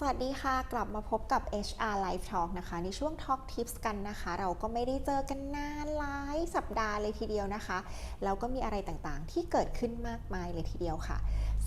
สวัสดีค่ะ กลับมาพบกับ HR Live Talk นะคะ ในช่วง Talk Tips กันนะคะ เราก็ไม่ได้เจอกันนานหลายสัปดาห์เลยทีเดียวนะคะ แล้วก็มีอะไรต่างๆ ที่เกิดขึ้นมากมายเลยทีเดียวค่ะ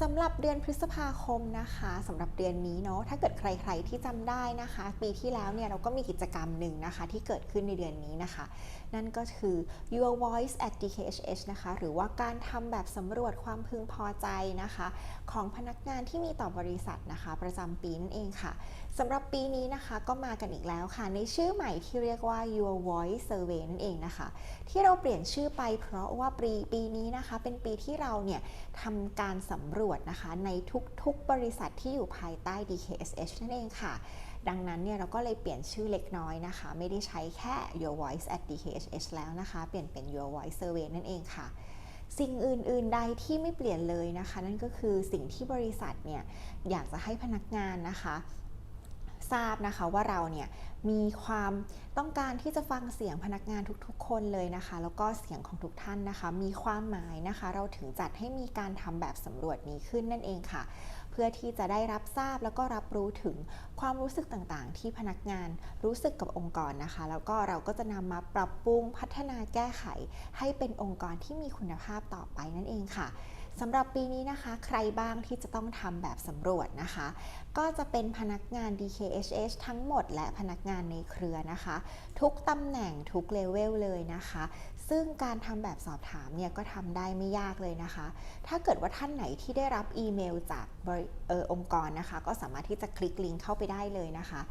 สำหรับเดือนพฤษภาคมนะคะสำหรับเดือนนี้เนาะถ้าเกิดใครๆที่จำได้นะคะ ปีที่แล้วเนี่ยเราก็มีกิจกรรมหนึ่งนะคะ ที่เกิดขึ้นในเดือนนี้นะคะ นั่นก็คือ Your Voice at DKHH นะคะ หรือว่าการทำแบบสำรวจความพึงพอใจนะคะ ของพนักงานที่มีต่อบริษัทนะคะ ประจำปีนั่นเองค่ะสำหรับปีนี้นะคะก็มากันอีกแล้วค่ะ ในชื่อใหม่ที่เรียกว่า Your Voice Survey นั่นเองนะคะ ที่เราเปลี่ยนชื่อไปเพราะว่าปีปีนี้นะคะ เป็นปีที่เราเนี่ยทำการสำรวจนะคะในทุกๆ บริษัทที่อยู่ภายใต้ DKSH นั่นเองค่ะ ดังนั้นเนี่ยเราก็เลยเปลี่ยนชื่อเล็กน้อยนะคะ ไม่ได้ใช้แค่ Your Voice at DKSH แล้วนะคะ เปลี่ยนเป็น Your Voice Survey นั่นเองค่ะสิ่งอื่น ๆ ใดที่ไม่เปลี่ยนเลยนะคะ นั่นก็คือสิ่งที่บริษัทเนี่ยอยากจะให้พนักงานนะคะ ทราบนะคะว่าเราเนี่ยมีความต้องการที่จะฟังเสียงพนักงานทุกๆ คนเลยนะคะ แล้วก็เสียงของทุกท่านนะคะ มีความหมายนะคะ เราถึงจัดให้มีการทำแบบสำรวจนี้ขึ้นนั่นเองค่ะ เพื่อที่จะได้รับทราบแล้วก็รับรู้ถึงความรู้สึกต่างๆ ที่พนักงานรู้สึกกับองค์กรนะคะ แล้วก็เราก็จะนำมาปรับปรุงพัฒนาแก้ไข ให้เป็นองค์กรที่มีคุณภาพต่อไปนั่นเองค่ะ สำหรับปีนี้นะคะ ใครบ้างที่จะต้องทำแบบสำรวจนะคะ ก็จะเป็นพนักงาน DKHH ทั้งหมด และพนักงานในเครือนะคะ ทุกตำแหน่งทุกเลเวลเลยนะคะ ซึ่งการทำแบบสอบถามเนี่ยก็ทำได้ไม่ยากเลยนะคะ ถ้าเกิดว่าท่านไหนที่ได้รับอีเมลจากออองค์กรนะคะ ก็สามารถที่จะคลิกลิงก์เข้าไปได้เลยนะคะ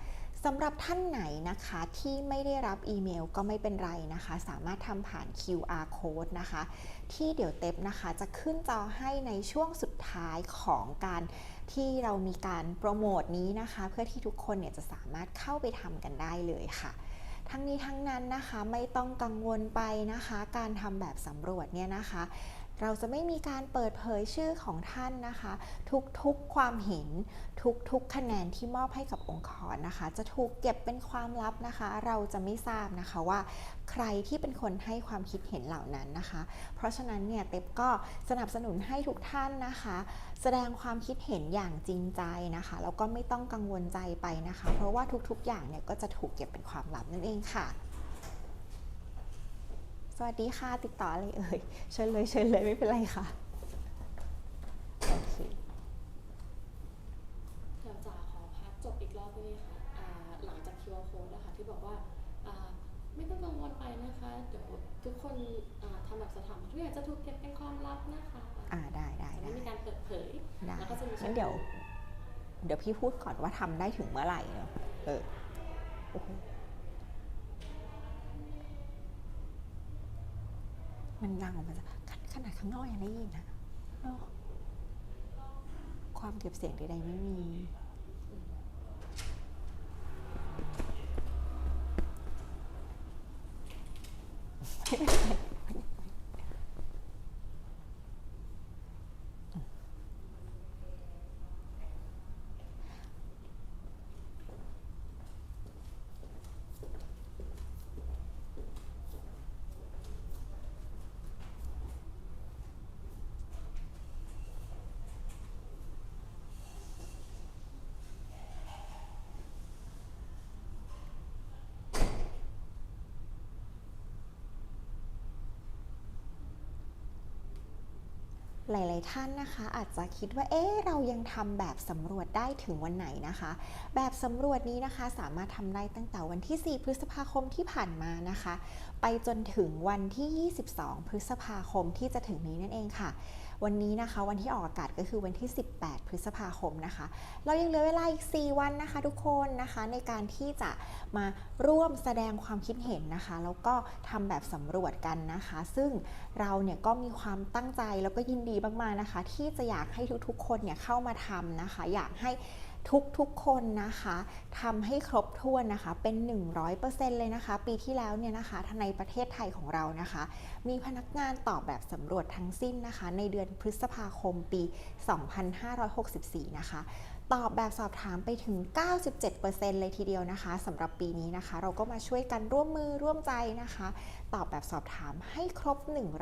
สำหรับท่านไหนนะคะที่ไม่ได้รับอีเมลก็ไม่เป็นไรนะคะ สามารถทำผ่าน QR code นะคะ ที่เดี๋ยวเต็บนะคะจะขึ้นจอให้ในช่วงสุดท้ายของการที่เรามีการโปรโมทนี้นะคะ เพื่อที่ทุกคนเนี่ยจะสามารถเข้าไปทำกันได้เลยค่ะ ทั้งนี้ทั้งนั้นนะคะไม่ต้องกังวลไปนะคะ การทำแบบสำรวจเนี่ยนะคะ เราจะไม่มีการเปิดเผยชื่อของท่านนะคะ ทุกๆความเห็นทุกๆคะแนนที่มอบให้กับองค์กรนะคะ จะถูกเก็บเป็นความลับนะคะ เราจะไม่ทราบนะคะว่า ใครที่เป็นคนให้ความคิดเห็นเหล่านั้นนะคะ เพราะฉะนั้นเนี่ยเต็บก็สนับสนุนให้ทุกท่านนะคะ แสดงความคิดเห็นอย่างจริงใจนะคะแล้วก็ไม่ต้องกังวลใจไปนะคะ เพราะว่าทุกๆอย่างเนี่ยก็จะถูกเก็บเป็นความลับนั่นเองค่ะ วัสดีค่ะ ติดต่ออะไรเอ่ยเชิญเลยเชิญเลยไม่เป็นไรค่ะโอเคเดี๋ยวจ๋าขอพักจบอีกรอบได้ไหมคะอ่าหลังจาก QR code นะคะที่บอกว่าอ่าไม่ต้องกังวลไปนะคะเดี๋ยวทุกคนอ่าทำแบบสถาบันทุกอย่างจะถูกเก็บเป็นความลับนะคะอ่าได้ได้จะได้ไม่มีการเปิดเผยได้แล้วก็จะมีงั้นเดี๋ยว เดี๋ยวพี่พูดก่อนว่าทำได้ถึงเมื่อไหร่เนาะเออโอ้โห มันดังออกมาจากขนาดข้างนอกยังได้ยินนะความเก็บเสียงใดๆไม่มี หลาย ๆ ท่านนะคะ อาจจะคิดว่าเอ๊ะเรายังทำแบบสำรวจได้ถึงวันไหนนะคะ แบบสำรวจนี้นะคะสามารถทำได้ตั้งแต่วันที่ 4 พฤษภาคมที่ผ่านมานะคะ ไปจนถึงวันที่ 22 พฤษภาคมที่จะถึงนี้นั่นเองค่ะ วันนี้นะคะวันที่ออกอากาศก็คือวันที่ 18 พฤษภาคมนะคะ เรายังเหลือเวลาอีก 4 วันนะคะ ทุกคนนะคะในการที่จะมาร่วมแสดงความคิดเห็นนะคะ แล้วก็ทำแบบสำรวจกันนะคะ ซึ่งเราเนี่ยก็มีความตั้งใจแล้วก็ยินดีมากๆนะคะ ที่จะอยากให้ทุกๆ คนเนี่ยเข้ามาทำนะคะ อยากให้ ทุกๆคนนะคะทำให้ครบถ้วนนะคะเป็น 100%เลยนะคะ ปีที่แล้วเนี่ยนะคะในประเทศไทยของเรานะคะ มีพนักงานตอบแบบสำรวจทั้งสิ้นนะคะ ในเดือนพฤษภาคมปี 2564 นะคะ ตอบแบบสอบถามไปถึง 97%เลยทีเดียวนะคะสำหรับปีนี้นะคะ เราก็มาช่วยกันร่วมมือร่วมใจนะคะ ตอบแบบสอบถามให้ครบ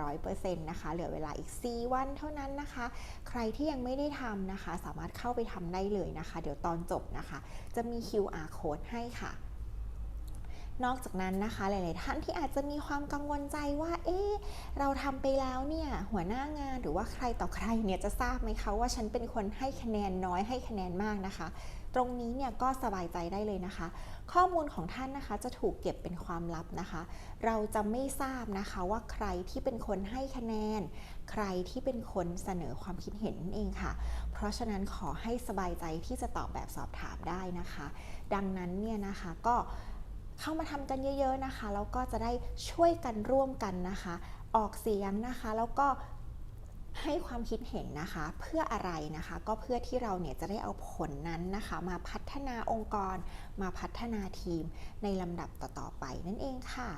100%นะคะ เหลือเวลาอีก 4 วันเท่านั้นนะคะ ใครที่ยังไม่ได้ทำนะคะ สามารถเข้าไปทำได้เลยนะคะ เดี๋ยวตอนจบนะคะ จะมี QR code ให้ค่ะ นอกจากนั้นนะคะหลาย ๆ ท่านที่อาจจะมีความกังวลใจว่า เอ๊ะเราทำไปแล้วเนี่ยหัวหน้างานหรือว่าใครต่อใครเนี่ยจะทราบไหมคะว่าฉันเป็นคนให้คะแนนน้อยให้คะแนนมากนะคะ ตรงนี้เนี่ยก็สบายใจได้เลยนะคะ ข้อมูลของท่านนะคะจะถูกเก็บเป็นความลับนะคะ เราจะไม่ทราบนะคะว่าใครที่เป็นคนให้คะแนน ใครที่เป็นคนเสนอความคิดเห็นนั่นเองค่ะ เพราะฉะนั้นขอให้สบายใจที่จะตอบแบบสอบถามได้นะคะ ดังนั้นเนี่ยนะคะก็ เข้ามาทำกันเยอะๆนะคะ แล้วก็จะได้ช่วยกันร่วมกันนะคะ ออกเสียงนะคะ แล้วก็ให้ความคิดเห็นนะคะเพื่ออะไรนะคะ ก็เพื่อที่เราเนี่ยจะได้เอาผลนั้นนะคะ มาพัฒนาองค์กร มาพัฒนาทีมในลำดับต่อๆไปนั่นเองค่ะ